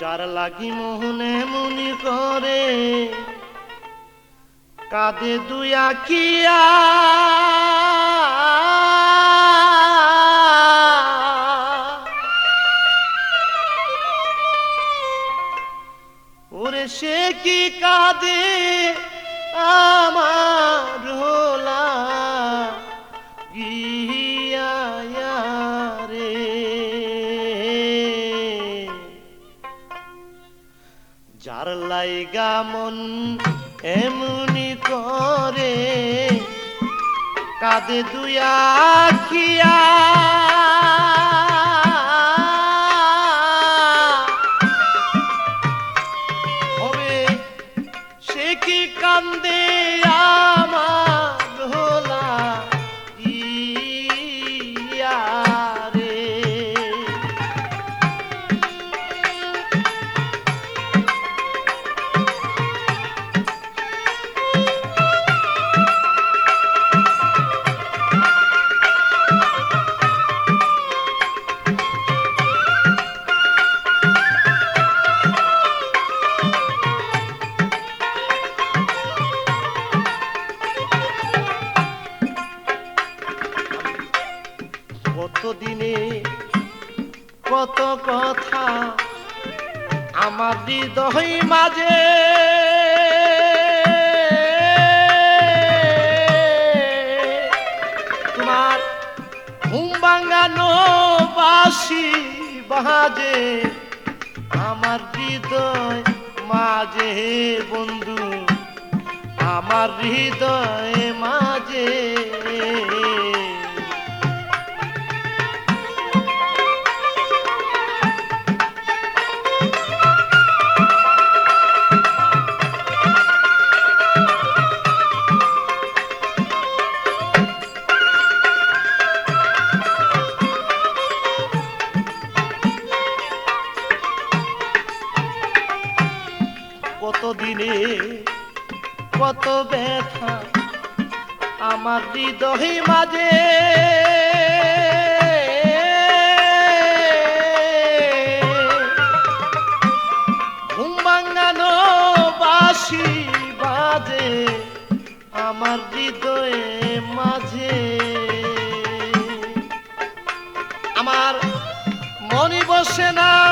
যার লাগি মোহনে মুনি করে, কাঁদে দুই আখিয়া। ওরে সে কি কাঁদে আমার হোলা? গিয়া লাইগা মন এমনি করে। কাঁদে দুয়া খিয়া হবে। সে কি কান্দে? কত দিনে কত কথা আমার হৃদয় মাঝে। তোমার ঘুম ভাঙানো বাসি বাজে। আমার হৃদয় মাঝে বন্ধু, আমার হৃদয় মাঝে। কত দিনে কত ব্যথা আমার হৃদয় মাঝে। ঘুম বাসি বাজে আমার হৃদয়ে মাঝে। আমার মনে বসে না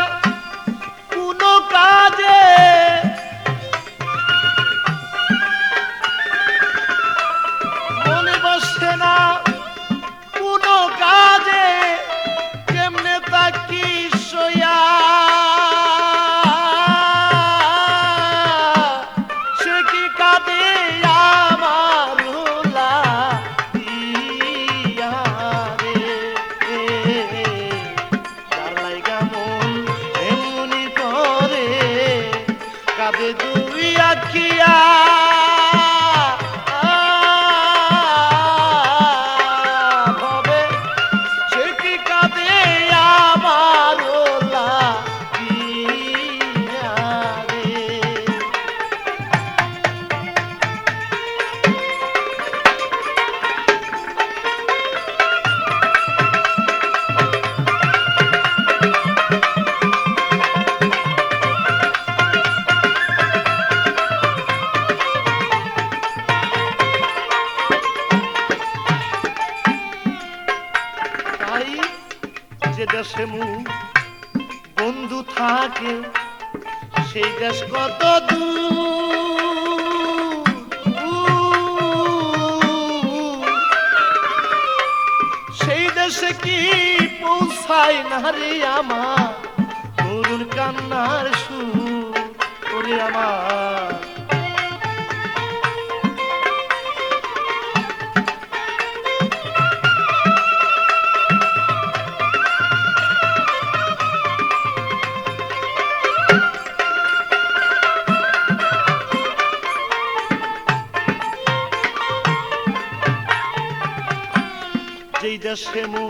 থাকে সেই দেশ কত সেই দেশে কি পৌঁছায় না রে আমার? তরুণ কান্নার সুর দেশে মু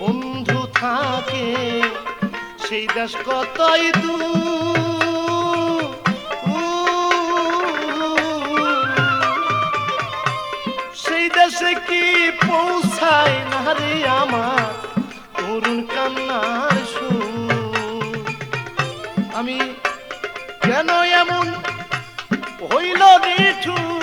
বন্ধু থাকে, সেই দেশ কতই দু সেই দেশে কি পৌঁছায় না রে আমার তরুণ কান্নার সুর? আমি কেন এমন হইল নিঠুর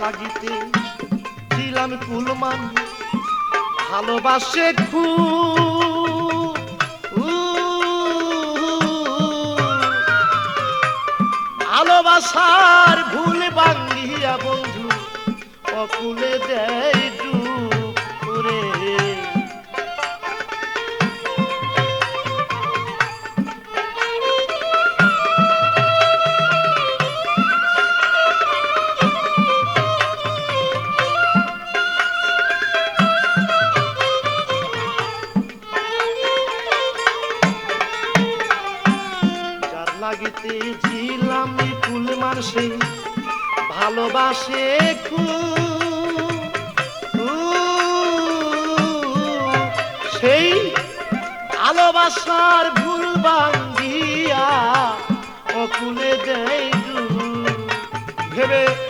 লাগিতে ছিলাম কুলমান ভালোবাসে খু ভালোবাসার ভুল বাঙ্গিয়া বন্ধু অকুলে দেয় ভালোবাসে খুব। সেই ভালোবাসার ভুল বান্ধিয়া অকুলে দেয়। ভেবে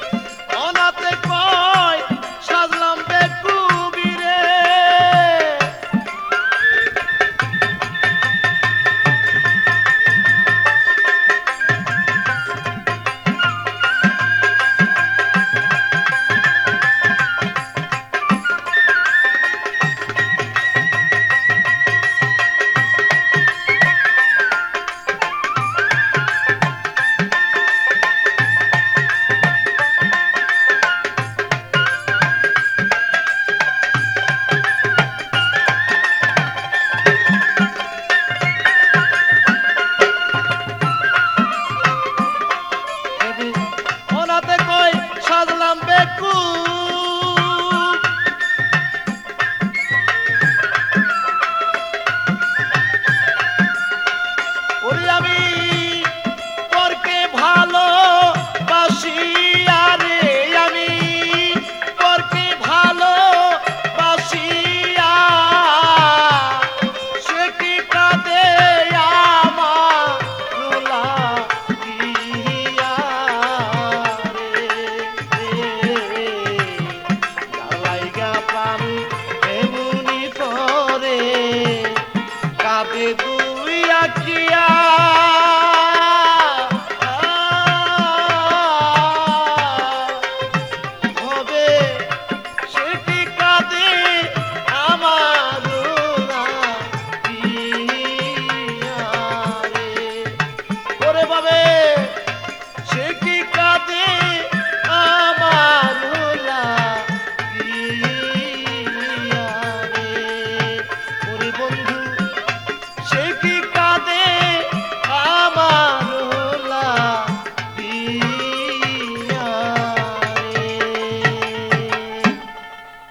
আমি